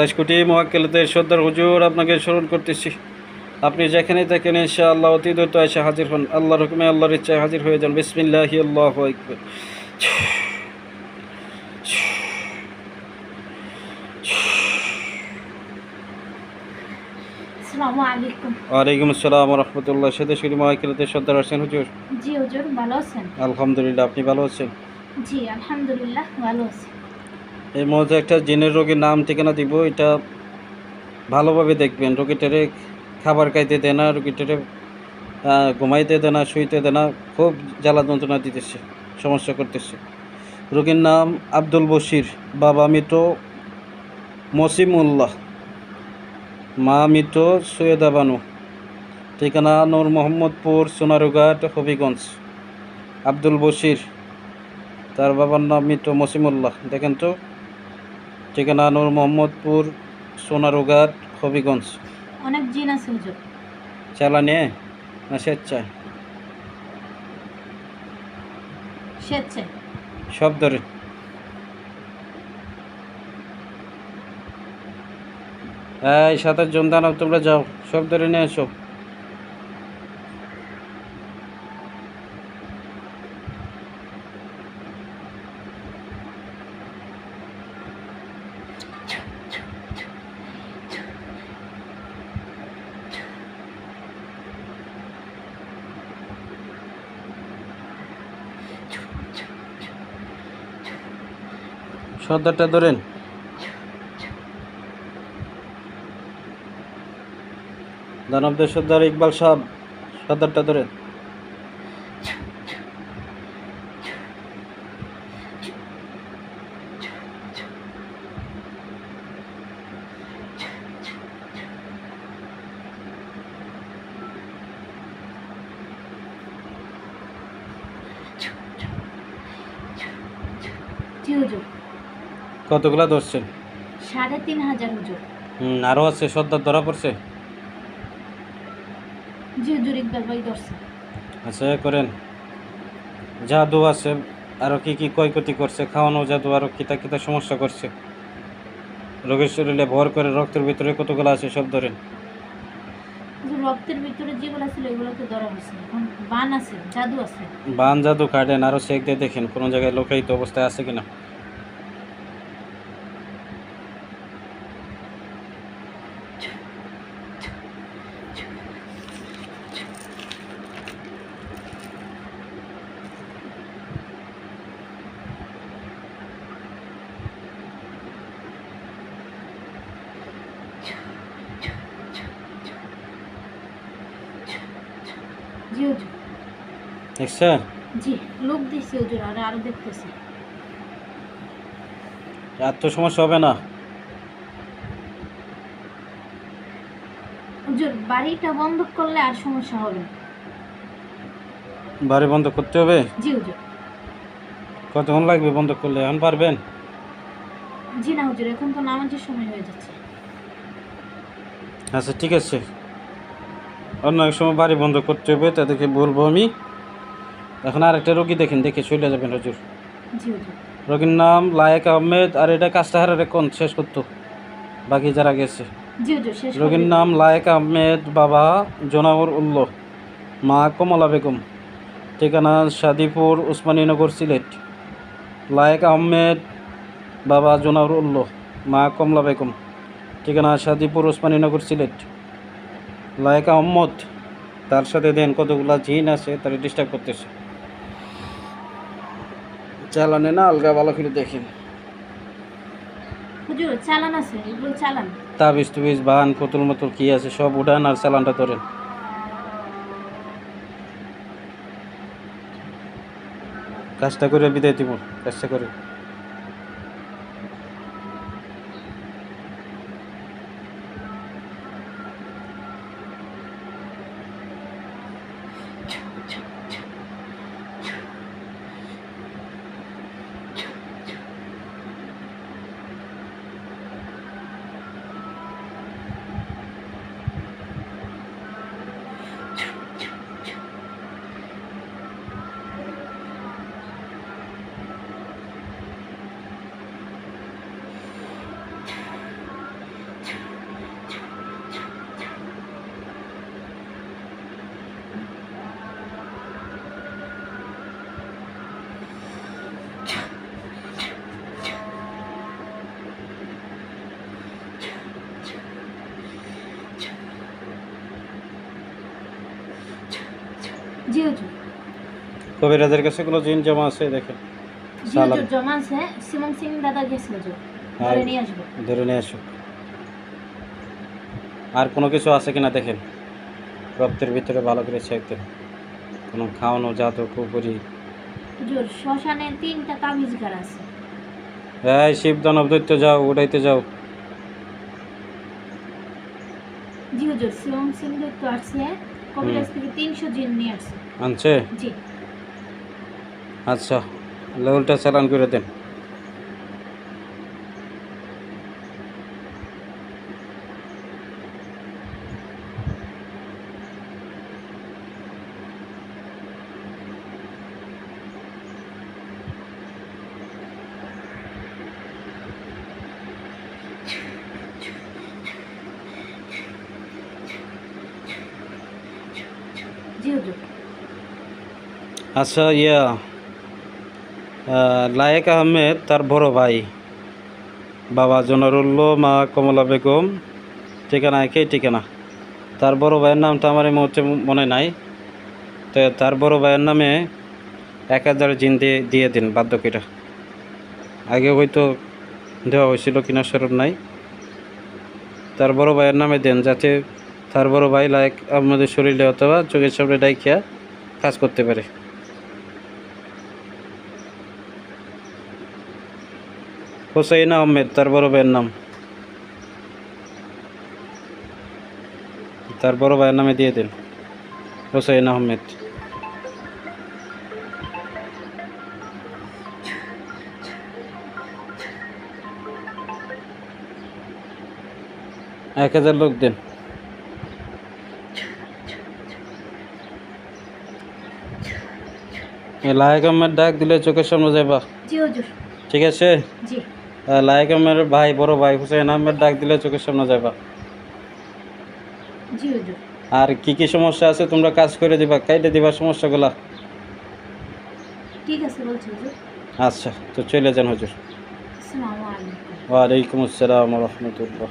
সাতাশ কোটি মোয়াক্কেলদের সর্দার হুজুর আপনাকে স্মরণ করতেছি। আপনি যেখানে থাকেন ইনশা আল্লাহ অতি দ্রুত এসে হাজির হন। আল্লাহর হুকুমে আল্লাহর ইচ্ছায় হাজির হয়ে যান। বিসমিল্লাহি আল্লাহ আকবার। ওয়ালাইকুম আসসালাম রহমতুল্লাহ। কোটি মোয়াক্কেলদের সর্দার হোসেন হুজুর? জি হুজুর ভালো আছেন? আলহামদুলিল্লাহ আপনি ভালো আছেন? জি আলহামদুলিল্লাহ ভালো আছি। এই মুহূর্তে একটা জিনের রোগীর নাম, ঠিকানা দিব, এটা ভালোভাবে দেখবেন। রোগীটারে খাবার খাইতে দেয় না, রোগীটারে ঘুমাইতে দেয় না, শুইতে দেয় না, খুব জ্বালা যন্ত্রণা দিতেছে, সমস্যা করতেছে। রোগীর নাম আব্দুল বশির, বাবা মৃত মসিমুল্লাহ, মা মৃত সৈয়দা বানু। ঠিকানা নূর মোহাম্মদপুর, সোনারুঘাট, হবিগঞ্জ। আব্দুল বশির, তার বাবার নাম মৃত মসিমুল্লাহ, দেখেন তো। ঠিকানা নূর মোহাম্মদপুর সোনারুঘাট হবিগঞ্জ। অনেক জিন আছে হুজুর। চালানে না স্বেচ্ছায়? স্বেচ্ছায়। সব ধরে। এই সাতাশ জন দানব তোমরা যাও। সব ধরে নিয়ে এসো। সর্দারটা ধরেন। দানবদের সর্দার ইকবাল সাহ সর্দারটা ধরেন। হুজুর কতগুলা ধরছেন? সাড়ে তিন হাজার হুজুর। হুম আরও আছে সর্দার ধরা পড়ছে? জি হুজুর ইকবাল ভাই ধরছে। আচ্ছা করেন। জাদু আছে আরও কি কি ক্ষয়ক্ষতি করছে খাওয়ানো জাদু আরও কিতা কিতা সমস্যা করছে। রোগের শরীরে ভর করে রক্তের ভিতরে কতগুলো আছে সব ধরেন। রক্তের ভিতরে যেগুলো ছিল এগুলোকে ধরা হয়েছে এখন বান আছে জাদু আছে। বান জাদু কাটেন আরও চেক দিয়ে দেখেন কোনো জায়গায় লোকায়িত অবস্থায় আছে কিনা জি হুজুর দেখছেন জি লোক দিচ্ছে হুজুর আর আরও দেখতেছি। আর তো সমস্যা হবে না। হুজুর বাড়িটা বন্ধ করলে আর সমস্যা হবে। বাড়ি বন্ধ করতে হবে? জি হুজুর। কতক্ষণ লাগবে বন্ধ করলে? এখন পারবেন? জি না হুজুর এখন তো নামাজের সময় হয়ে যাচ্ছে। আচ্ছা ঠিক আছে। অন্য এক সময় বাড়ি বন্ধ করতে হবে তাদেরকে বলব আমি। এখন আরেকটা রোগী দেখেন দেখে চলে যাবেন হজুর। রোগীর নাম লায়েক আহমেদ আর এটা কাজটা হারারে কোন শেষ করতো বাকি যারা গেছে। রোগীর নাম লায়েক আহমেদ বাবা জোনাউর উল্লো মা কমলা বেগম। ঠিকানা সাদিপুর উসমানীনগর সিলেট। লায়েক আহমেদ বাবা জোনাউর উল্লো মা কমলা বেগম। ঠিকানা সাদিপুর উসমানীনগর সিলেট। লায়েক আহমদ তার সাথে দেন কতগুলা জিন আছে তারা ডিস্টার্ব করতেছে। চালানে না আলগা ভালো করে দেখেন হুজুর চালান আছে এগুলো চালান। তাবিজ তুবিজ বান পুতুল মতুল কি আছে সব উঠান আর চালানটা ধরেন। কাজটা করে বিদায় দিব কাজটা করে। জি হুজুর। কবিরাজের কাছে কোনো জিন জমা আছে দেখেন জি হুজুর জমা আছে। সিমন সিং দাদা গেছে হুজুর। আর- ধরে নিয়ে আসব। ধরে নিয়ে আসুক আর কোনো কিছু আছে কিনা দেখেন? রক্তের ভিতরে ভালো করে চেক দেন। কোনো খাওয়ানো জাত পুকুরি। হুজুর শ্মশানে তিনটা তাবিজ গার আছে। এই শিব দানব দৈত্য যাও উড়াইতে যাও। জি হুজুর সিমন সিং দত্ত আসছে। কবিরাজ থেকে তিনশো জিন নিয়ে আসছে। আনছে? জি। আচ্ছা লেভেলটা চালান করে দেন। আচ্ছা ইয়া লায়েক আহমেদ, তার বড় ভাই। বাবা জনারুল্লাহ মা কমলা বেগম, ঠিকানা একই ঠিকানা। তার বড় ভাইয়ের নামটা আমার এই মুহূর্তে মনে নাই। তো তার বড় ভাইয়ের নামে এক হাজার জিন দিয়ে দিয়ে দিন বার্ধক্যটা। আগে হয়তো দেওয়া হয়েছিল কিনা স্মরণ নাই। তার বড় ভাইয়ের নামে দেন যাতে তার বড় ভাই লাইক আমাদের শরীরে অথবা চোখের সামনে ডাইকিয়া কাজ করতে পারে। হোসাইন আহমেদ, তার বড় ভাইয়ের নাম। তার বড় ভাইয়ের নামে দিয়ে দিন। হোসাইন আহমেদ। এক হাজার লোক দেন। লায়ক আহমেদ ডাক দিলে চোখের সামনে যাবা ঠিক আছে? জি। আহ, লায়ক আহমেদের ভাই বড় ভাই হুসেন আহমেদ ডাক দিলে চোখের সামনে যাবা আর কি কি সমস্যা আছে তোমরা কাজ করে দিবা কাইটে দিবা সমস্যাগুলা? ঠিক আছে বলছি আচ্ছা তো চলে যান হুজুর। ওয়ালাইকুম আসসালাম রহমতুল্লাহ।